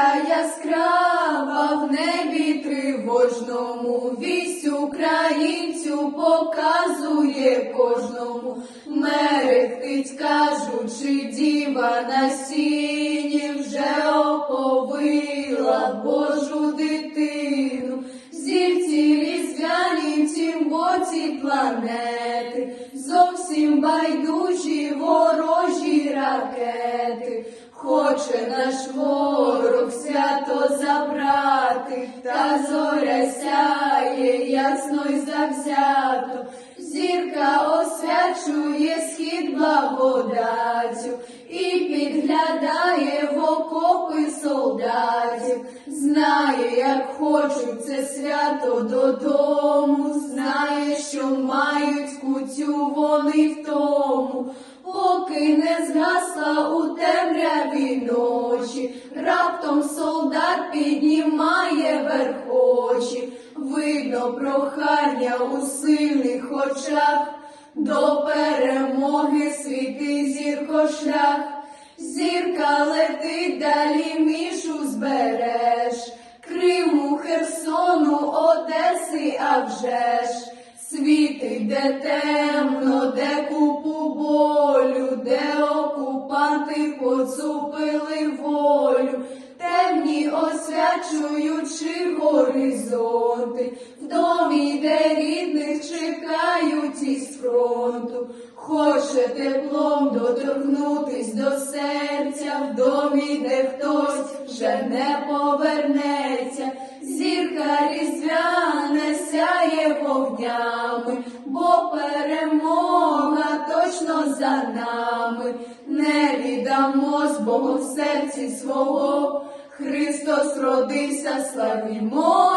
зірка яскрава в небі тривожному, вість українцю показує кожному, мерехтить, кажучи, діва на сіні вже оповила Божу дитину. Зірці різдвяні тім боці планети, зовсім байдужі ворожі ракети. Хоче наш ворог свято забрати, та зоря сяє ясно й завзято. Зірка освячує схід благодаттю і підглядає в окопи солдатів. Знає, як хочуть це свято додому, знає, що мають кутю вони в тому, поки не згасла у темряві ночі, раптом солдат піднімає верх очі, видно прохання у сильних очах, до перемоги світи зірко шлях. Зірка летить далі мішу збереш, Криму, Херсону, Одеси, а де темно, де купу болю, де окупанти поцупили волю, темні освячуючи горизонти, в домі, де рідних чекають із фронту. Хоче теплом доторкнутись до серця в домі, де хтось вже не повернеться, за нами, не віддамо з Богом в серці свого, Христос родився, славімо